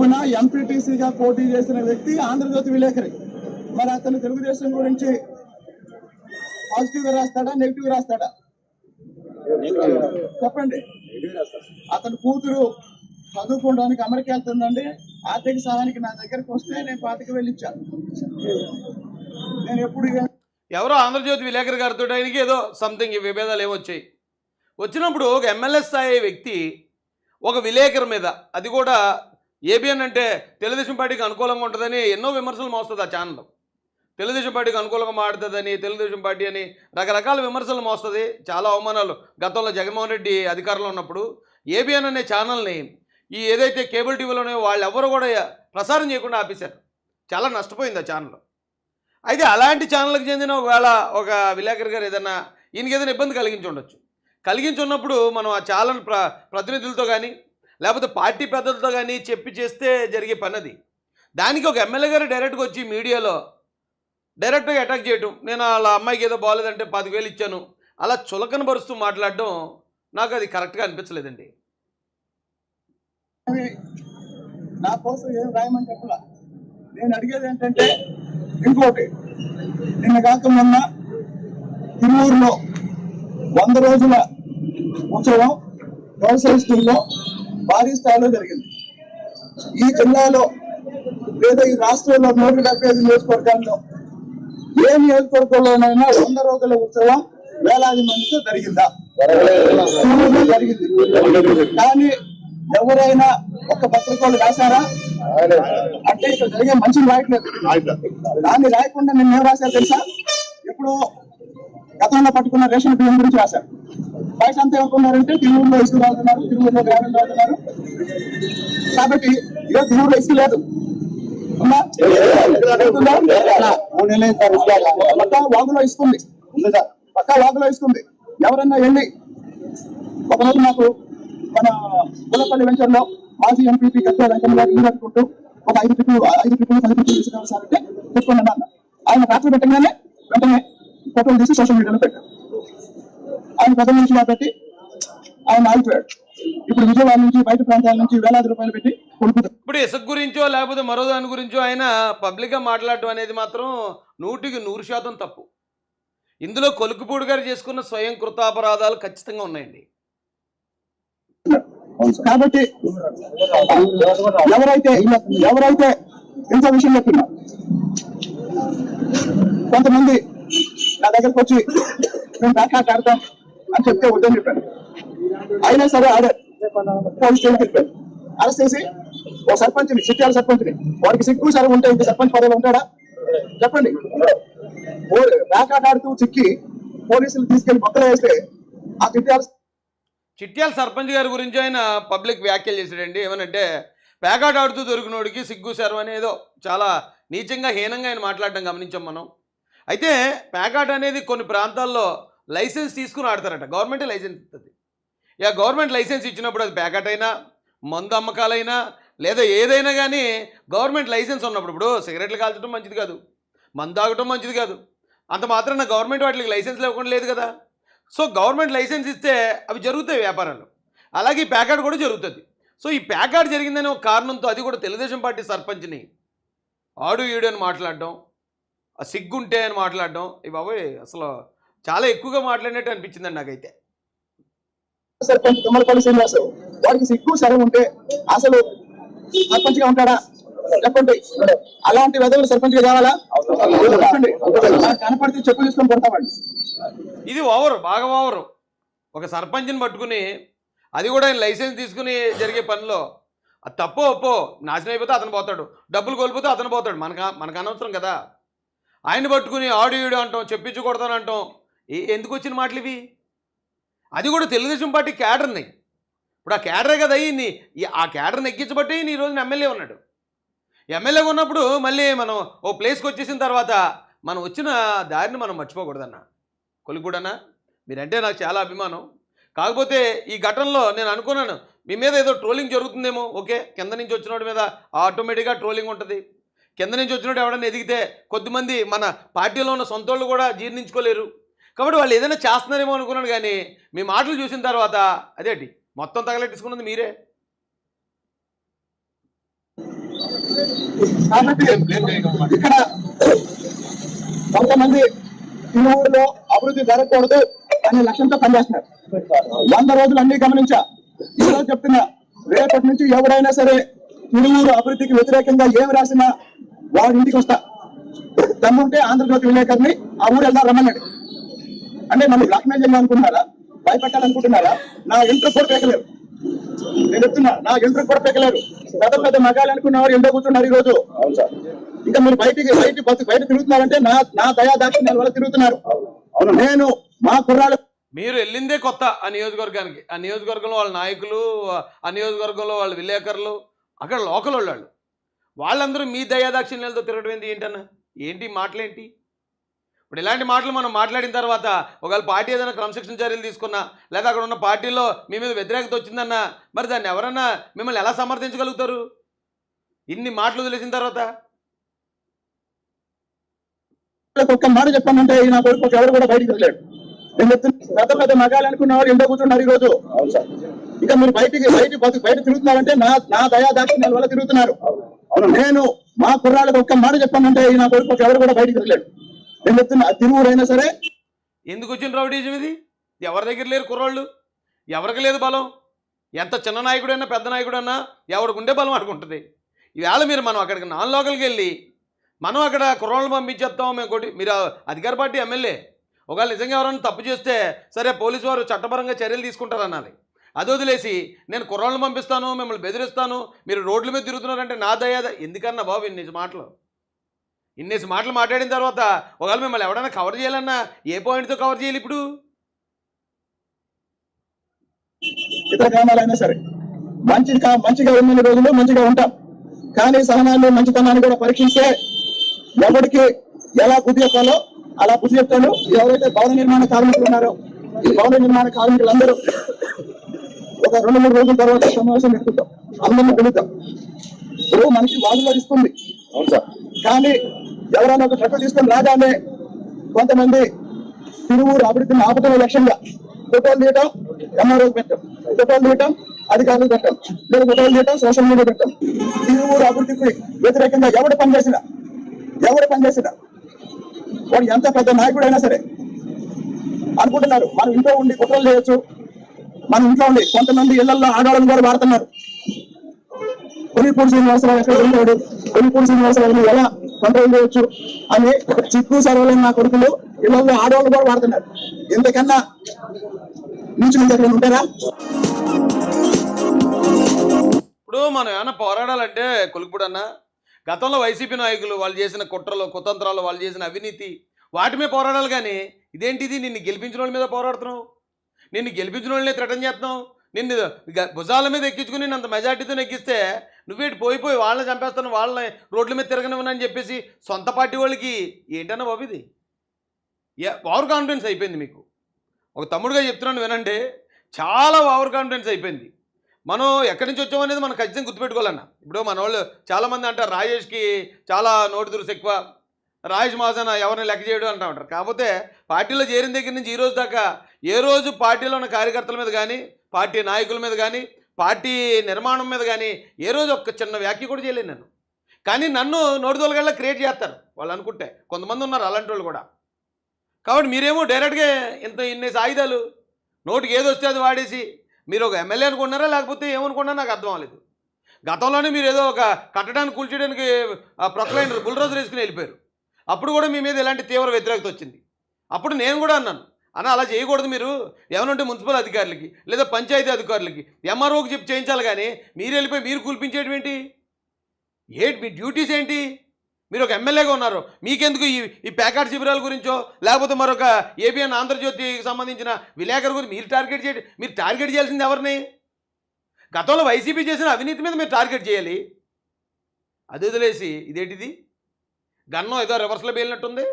ఎంపీటీసీగా పోటీ చేసిన వ్యక్తి ఆంధ్రజ్యోతి విలేకరి. మరి అతను తెలుగుదేశం గురించి పాజిటివ్గా రాస్తాడా నెగిటివ్ రాస్తాడా? చెప్పండి. అతను కూతురు చదువుకోవడానికి అమెరికా వెళ్తుందండి. ఆర్థిక సహాయానికి నా దగ్గరకు వస్తే నేను పాతికి వెళ్ళిచ్చాను నేను ఎప్పుడు ఇక- ఎవరో ఆంధ్రజ్యోతి విలేకరి గారితో ఆయనకి ఏదో సంథింగ్ విభేదాలు ఏమొచ్చాయి వచ్చినప్పుడు ఒక ఎమ్మెల్యే స్థాయి వ్యక్తి ఒక విలేకరి మీద అది కూడా ఏబిఎన్ అంటే తెలుగుదేశం పార్టీకి అనుకూలంగా ఉంటుందని ఎన్నో విమర్శలు మోస్తుంది ఆ ఛానల్. తెలుగుదేశం పార్టీకి అనుకూలంగా మాడుతుందని తెలుగుదేశం పార్టీ అని రకరకాల విమర్శలు మోస్తుంది. చాలా అవమానాలు. గతంలో జగన్మోహన్ రెడ్డి అధికారంలో ఉన్నప్పుడు ఏబిఎన్ అనే ఛానల్ని ఈ ఏదైతే కేబుల్ టీవీలోనే వాళ్ళు ఎవరు కూడా ప్రసారం చేయకుండా ఆపేశారు. చాలా నష్టపోయింది ఆ ఛానల్. అయితే అలాంటి ఛానల్కి చెందిన ఒకవేళ ఒక విలేకరి గారు ఏదైనా ఈయనకి ఏదైనా ఇబ్బంది కలిగించి ఉండొచ్చు. కలిగించి ఉన్నప్పుడు మనం ఆ ఛానల్ ప్ర ప్రతినిధులతో కానీ లేకపోతే పార్టీ పెద్దలతో కానీ చెప్పి చేస్తే జరిగే పని అది దానికి ఒక ఎమ్మెల్యే గారు డైరెక్ట్గా వచ్చి మీడియాలో డైరెక్ట్గా అటాక్ చేయటం. నేను వాళ్ళ అమ్మాయికి ఏదో బాగలేదంటే పదివేలు వేలు ఇచ్చాను. అలా చులకన పరుస్తూ మాట్లాడడం నాకు అది కరెక్ట్గా అనిపించలేదండి. నా కోసం ఏం రాయమని చెప్పలా? నేను అడిగేది ఏంటంటే ఇంకోటి. నిన్న కాక మొన్న తిరువూరులో వంద రోజుల ఉత్సవం వ్యవసాయ స్కూల్లో భారీ స్థాయిలో జరిగింది. ఈ జిల్లాలో లేదా ఈ రాష్ట్రంలో నూట డెబ్బై ఐదు నియోజకవర్గాల్లో ఏ నియోజకవర్గంలోనైనా వంద రోజుల ఉత్సవం వేలాది మందితో జరిగిందా? జరిగింది. కానీ ఎవరైనా ఒక పత్రికలు రాశారా? అంటే ఇక్కడ జరిగే మనుషులు రాయట్లేదు. దాన్ని రాయకుండా నిన్న ఏం రాశారు తెలుసా? ఇప్పుడు గతంలో పట్టుకున్న రేషన్ బియ్యం గురించి రాశారు. బయట అంతా ఏమనుకున్నారంటే తిరువురులో ఇసుక రాస్తున్నారు తిరువురులో గ్రామం రాస్తున్నారు. కాబట్టి ఈరోజు తిరువురులో ఇసుక లేదు. మూడు నెలలు సార్ పక్కా వాగులో ఇస్తుంది ఉంది. సార్. పక్కా వాగులో ఇస్తుంది ఎవరన్నా వెళ్ళి ఒకరోజు నాకు మన గుల్లపల్లి వెంచర్లో మాజీ ఎంపీపీ కట్టే వెంకయ్య గారు ఇల్లు కట్టుకుంటూ ఒక ఐదు ట్రిప్పులు ఐదు ట్రిప్పులు పది ట్రిప్పులు తీసుకురావాలి సార్ అంటే పెట్టుకుని ఆయన రాత్రి పెట్టగానే వెంటనే ఫోటోలు తీసి సోషల్ మీడియాలో పెట్టారు మనిషి కాబట్టి ఆయన ఆగిపోయాడు. ఇప్పుడు విజయవాడ నుంచి బయట ప్రాంతాల నుంచి వేలాది రూపాయలు పెట్టి కొనుక్కుతారు. ఇప్పుడు ఇసుక గురించో లేకపోతే మరో దాని గురించో ఆయన పబ్లిక్గా మాట్లాడటం అనేది మాత్రం నూటికి నూరు శాతం తప్పు. ఇందులో కొలుకుపూడి గారు చేసుకున్న స్వయం కృతాపరాధాలు ఖచ్చితంగా ఉన్నాయండి. కాబట్టి ఎవరైతే ఎవరైతే ఇంత విషయం చెప్తున్నా కొంతమంది నా దగ్గరకు వచ్చి మేము బ్యాక్ ఆడతాం అని చెప్తే వద్దని చెప్పాను. అయినా సరే అదే పోలీస్ స్టేషన్కి వెళ్ళిపోయాను అరెస్ట్ చేసి ఓ సర్పంచ్ని చిట్యాల సర్పంచ్ని వాడికి సిగ్గు సరే ఉంటే ఇంక సర్పంచ్ పదవి ఉంటాడా? చెప్పండి. వేకాటాడుతూ ఆడుతూ చిక్కి పోలీసులు తీసుకెళ్ళి పక్కన వేస్తే ఆ చిట్యాల చిట్యాల సర్పంచ్ గారి గురించి ఆయన పబ్లిక్ వ్యాఖ్యలు చేశాడండి. ఏమనంటే పేకాట ఆడుతూ దొరికినోడికి సిగ్గు శర్వ అనేదో చాలా నీచంగా హీనంగా ఆయన మాట్లాడడం గమనించాం మనం. అయితే పేకాట అనేది కొన్ని ప్రాంతాల్లో లైసెన్స్ తీసుకుని ఆడతారట. గవర్నమెంటే లైసెన్స్ ఇస్తుంది ఇక గవర్నమెంట్ లైసెన్స్ ఇచ్చినప్పుడు అది ప్యాకెట్ అయినా మందు అమ్మకాలైనా లేదా ఏదైనా కానీ గవర్నమెంట్ లైసెన్స్ ఉన్నప్పుడు ఇప్పుడు సిగరెట్లు కాల్చడం మంచిది కాదు. మందు తాగటం మంచిది కాదు. అంత మాత్రాన గవర్నమెంట్ వాటికి లైసెన్స్ లేకుండా లేదు కదా. సో గవర్నమెంట్ లైసెన్స్ ఇస్తే అవి జరుగుతాయి వ్యాపారాలు. అలాగే ఈ ప్యాకెట్ కూడా జరుగుతుంది. సో ఈ ప్యాకెట్ జరిగిందనే ఒక కారణంతో అది కూడా తెలుగుదేశం పార్టీ సర్పంచ్ని ఆడు ఈడు అని మాట్లాడడం సిగ్గుంటే అని మాట్లాడడం ఇవి బాబోయ్ అసలు చాలా ఎక్కువగా మాట్లాడినట్టు అనిపించిందండి నాకైతే. సర్పంచ్ తుమ్మలపల్లి శ్రీనివాస్ వాడికి సిగ్గు సరే ఉంటే అసలు సర్పంచ్గా ఉంటాడా? చెప్పండి. అలాంటి వెదవులు సర్పంచ్గా కావాలా కనపడితే చెప్పు తీసుకొని కొడతామండి. ఇది ఓవరు బాగా ఓవరు. ఒక సర్పంచ్ని పట్టుకుని అది కూడా ఆయన లైసెన్స్ తీసుకుని జరిగే పనిలో. అది తప్పో ఒప్పో నాశనం అయిపోతే అతను పోతాడు. డబ్బులు కోల్పోతే అతను పోతాడు. మనకు మనకు అనవసరం కదా. ఆయన పట్టుకుని ఆడు ఈడు అంటాం చెప్పించకూడదని అంటాం. ఎందుకు వచ్చిన మాటలు ఇవి? అది కూడా తెలుగుదేశం పార్టీ క్యాడర్ని. ఇప్పుడు ఆ క్యాడరే కదా ఈయన్ని. ఆ క్యాడర్ని ఎక్కించబట్టి ఈ రోజున ఎమ్మెల్యే ఉన్నాడు. ఎమ్మెల్యేగా ఉన్నప్పుడు మళ్ళీ మనం ఓ ప్లేస్కి వచ్చేసిన తర్వాత మనం వచ్చిన దారిని మనం మర్చిపోకూడదన్న. కొలిగూడనా మీరంటే నాకు చాలా అభిమానం. కాకపోతే ఈ ఘటనలో నేను అనుకున్నాను మీ మీద ఏదో ట్రోలింగ్ జరుగుతుందేమో ఓకే? కింద నుంచి వచ్చినోడి మీద ఆటోమేటిక్గా ట్రోలింగ్ ఉంటుంది. కింద నుంచి వచ్చినోడు ఎవడన్నా ఎదిగితే కొద్దిమంది మన పార్టీలో ఉన్న సొంతోళ్ళు కూడా జీర్ణించుకోలేరు. కాబట్టి వాళ్ళు ఏదైనా చేస్తున్నారేమో అనుకున్నాను కానీ మీ మాటలు చూసిన తర్వాత అదేంటి? మొత్తం తగలెట్టేసుకున్నది మీరే. ఇక్కడ కొంతమంది ఈ ఊరిలో అభివృద్ధి జరగకూడదు అనే లక్ష్యంతో పనిచేస్తున్నారు. వంద రోజులు అన్ని గమనించా. ఈరోజు చెప్తున్నా రేపటి నుంచి ఎవరైనా సరే తిరువురు అభివృద్ధికి వ్యతిరేకంగా ఏమి రాసినా వాడి ఇంటికి వస్తా. దమ్ముంటే ఆంధ్రజ్యోతి విలేకరిని ఆ ఊరు వెళ్దాం రమ్మన్నాడు. అంటే నన్ను బ్లాక్మెయిల్ చేయాలనుకుంటున్నారా భయపెట్టాలనుకుంటున్నారా? నా ఇంట్లో కూడా పేకలేరు నేను చెప్తున్నా నా ఇంట్లో కూడా పేకలేరు పెద్ద పెద్ద మగాలు అనుకున్న వారు ఎంతో కూర్చున్నారు ఈ రోజు ఇంకా మీరు బయటికి బయట బయట తిరుగుతున్నారంటే నా నా దయా దాక్షిణ్యాల వల్ల తిరుగుతున్నారు. నేను మా కుర్రాలు మీరు వెళ్ళిందే కొత్త ఆ నియోజకవర్గానికి. ఆ నియోజకవర్గంలో వాళ్ళ నాయకులు ఆ నియోజకవర్గంలో వాళ్ళ విలేకరులు అక్కడ లోకల్ వాళ్ళు వాళ్ళందరూ మీ దయాదాక్షిణ్యాలతో తిరగడం ఏంటి ఏంటన్నా? ఏంటి మాటలేంటి? ఇప్పుడు ఇలాంటి మాటలు మనం మాట్లాడిన తర్వాత ఒకవేళ పార్టీ ఏదైనా క్రమశిక్షణ చర్యలు తీసుకున్నా లేదా అక్కడ ఉన్న పార్టీలో మీ మీద వ్యతిరేకత వచ్చిందన్నా మరి దాన్ని ఎవరన్నా మిమ్మల్ని ఎలా సమర్థించగలుగుతారు? ఇన్ని మాటలు వదిలేసిన తర్వాత? ఒక్క మాట చెప్పానంటే ఈ నా కొడుకు ఎవరు కూడా బయటికి వెళ్ళాడు నేను చెప్తున్నా పెద్ద పెద్ద మగాలు అనుకున్న వారు ఎంతో కూర్చున్నారు ఈ రోజు ఇంకా మీరు బయటికి బయట బతు- బయట తిరుగుతున్నారంటే నా నా దయా దాక్షిణ్యాల వల్ల తిరుగుతున్నారు. నేను మా కుర్రాళ్ళకి ఒక్క మాట చెప్పానంటే ఈ నా కొడుకు ఎవరు కూడా బయటికి వెళ్ళాడు నేను సరే. ఎందుకు వచ్చిన రౌడీజం ఇది? ఎవరి దగ్గర లేరు కుర్రోళ్ళు? ఎవరికి లేదు బలం? ఎంత చిన్న నాయకుడైనా పెద్ద నాయకుడైనా ఎవరికి ఉండే బలం అనుకుంటుంది ఈవేళ మీరు మనం అక్కడికి నాన్ లోకల్కి వెళ్ళి మనం అక్కడ కుర్రోళ్ళని పంపించేస్తాం మేము కొట్టి మీరు అధికార పార్టీ ఎమ్మెల్యే. ఒకవేళ నిజంగా ఎవరైనా తప్పు చేస్తే సరే పోలీసు వారు చట్టపరంగా చర్యలు తీసుకుంటారన్నది అది వదిలేసి నేను కుర్రాళ్ళు పంపిస్తాను మిమ్మల్ని బెదిరిస్తాను మీరు రోడ్ల మీద తిరుగుతున్నారంటే నా దయాద ఎందుకన్నా బాబు నిజ మాటలు? ఇన్నేసి మాటలు మాట్లాడిన తర్వాత ఒకవేళ మిమ్మల్ని ఎవడైనా కవర్ చేయాలన్నా ఏ పాయింట్తో కవర్ చేయాలి ఇప్పుడు? ఇతర గ్రామాలైనా సరే మంచి మంచిగా ఉన్న రోజులు మంచిగా ఉంటాం. కానీ సహనాన్ని మంచితనాన్ని కూడా పరీక్షిస్తే ఎవరికి ఎలా బుద్ధి చెప్పాలో అలా బుద్ధి చెప్తాను ఎవరైతే భవన నిర్మాణ కార్మికులు ఉన్నారో ఈ భవన నిర్మాణ కార్మికులందరూ ఒక రెండు మూడు రోజుల తర్వాత సమావేశం పెట్టుకుంటాం. అందరిని పిలుద్దాం. ఇప్పుడు మనకి వాదులు ఇస్తుంది అవును సార్. కానీ ఎవరైనా ఒక చట్టం తీసుకొని రాగానే కొంతమంది తిరువురు అభివృద్ధిని ఆపటమే లక్ష్యంగా ఫోటోలు తీయటం ఎంఆర్ఓ పెట్టడం ఫోటోలు తీయటం అధికారులు పెట్టడం లేదా ఫోటోలు తీయటం సోషల్ మీడియా పెట్టడం తిరువురు అభివృద్ధికి వ్యతిరేకంగా ఎవడు పనిచేసినా ఎవడు పనిచేసినా వాడు ఎంత పెద్ద నాయకుడైనా సరే అనుకుంటున్నారు. మనం ఇంట్లో ఉండి కుట్రలు చేయొచ్చు మన ఇంట్లో ఉండి కొంతమంది ఇళ్ళలో ఆడవాళ్ళని కూడా వాడుతున్నారు. కొనిపూడి శ్రీనివాసరావు ఎక్కడ ఉన్నాడు కొనిపూడి శ్రీనివాసరావు ఎలా కంట్రోల్ చేయొచ్చు అని చిక్కు సర్వలేని నా కొడుకులు ఇళ్ళల్లో ఆడవాళ్ళు కూడా వాడుతున్నారు. ఇంతకన్నా నుంచి నుంచి ఎక్కడ ఉంటారా? ఇప్పుడు మనం ఏమైనా పోరాడాలంటే కొలుపుడన్నా గతంలో వైసీపీ నాయకులు వాళ్ళు చేసిన కుట్రలు కుతంత్రాలు వాళ్ళు చేసిన అవినీతి వాటి మీద పోరాడాలి కానీ ఇదేంటిది? నిన్ను గెలిపించిన వాళ్ళ మీద పోరాడుతున్నావు. నిన్ను గెలిపించిన వాళ్ళని థ్రెటన్ చేస్తున్నావు. నిన్ను భుజాల మీద ఎక్కించుకుని అంత మెజార్టీతో ఎక్కిస్తే నువ్వేటి పోయి పోయి వాళ్ళని చంపేస్తాను వాళ్ళని రోడ్ల మీద తిరగనివ్వనని చెప్పేసి సొంత పార్టీ వాళ్ళకి ఏంటన్నా బాబు ఇది? ఓవర్ కాన్ఫిడెన్స్ అయిపోయింది మీకు. ఒక తమ్ముడుగా చెప్తున్నాను వినండి చాలా ఓవర్ కాన్ఫిడెన్స్ అయిపోయింది. మనం ఎక్కడి నుంచి వచ్చాం అనేది మనం ఖచ్చితంగా గుర్తుపెట్టుకోవాలన్న. ఇప్పుడు మన వాళ్ళు చాలామంది అంటారు రాజేష్కి చాలా నోటి దురుసు ఎక్కువ రాజేష్ మహాజన ఎవరిని లెక్క చేయడం అంటా ఉంటారు. కాకపోతే పార్టీలో చేరిన దగ్గర నుంచి ఈ రోజు దాకా ఏ రోజు పార్టీలో ఉన్న కార్యకర్తల మీద కానీ పార్టీ నాయకుల మీద కానీ పార్టీ నిర్మాణం మీద కానీ ఏ రోజు ఒక్క చిన్న వ్యాఖ్య కూడా చేయలేను నేను. కానీ నన్ను నోటి క్రియేట్ చేస్తారు వాళ్ళు అనుకుంటే. కొంతమంది ఉన్నారు అలాంటి వాళ్ళు కూడా. కాబట్టి మీరేమో డైరెక్ట్గా ఇంత ఇన్ని సాయుధాలు నోటికి ఏది వస్తే అది వాడేసి మీరు ఒక ఎమ్మెల్యే అనుకున్నారా లేకపోతే ఏమనుకున్నారా నాకు అర్థం అవ్వలేదు. గతంలోనే మీరు ఏదో ఒక కట్టడానికి కూల్చేయడానికి ప్రొక్లైనర్ బుల్రోజర్ వేసుకుని వెళ్ళిపోయారు. అప్పుడు కూడా మీ మీద ఇలాంటి తీవ్ర వ్యతిరేకత వచ్చింది. అప్పుడు నేను కూడా అన్నాను. అన్న అలా చేయకూడదు మీరు. ఏమనంటే మున్సిపల్ అధికారులకి లేదా పంచాయతీ అధికారులకి. ఎంఆర్ఓకి చెప్పి చేయించాలి కానీ మీరు వెళ్ళిపోయి మీరు కూల్పించేటువంటి ఏంటి? ఏంటి మీ డ్యూటీస్ ఏంటి? మీరు ఒక ఎమ్మెల్యేగా ఉన్నారు. మీకెందుకు ఈ ఈ ప్యాకాట్ శిబిరాల గురించో లేకపోతే మరొక ఏబిఎన్ ఆంధ్రజ్యోతికి సంబంధించిన విలేకరు గురించి మీరు టార్గెట్ చేయండి మీరు టార్గెట్ చేయాల్సింది ఎవరిని? గతంలో వైసీపీ చేసిన అవినీతి మీద మీరు టార్గెట్ చేయాలి. అది వదిలేసి ఇదేంటిది? గన్నం ఏదో రివర్స్లో పేలినట్టుంది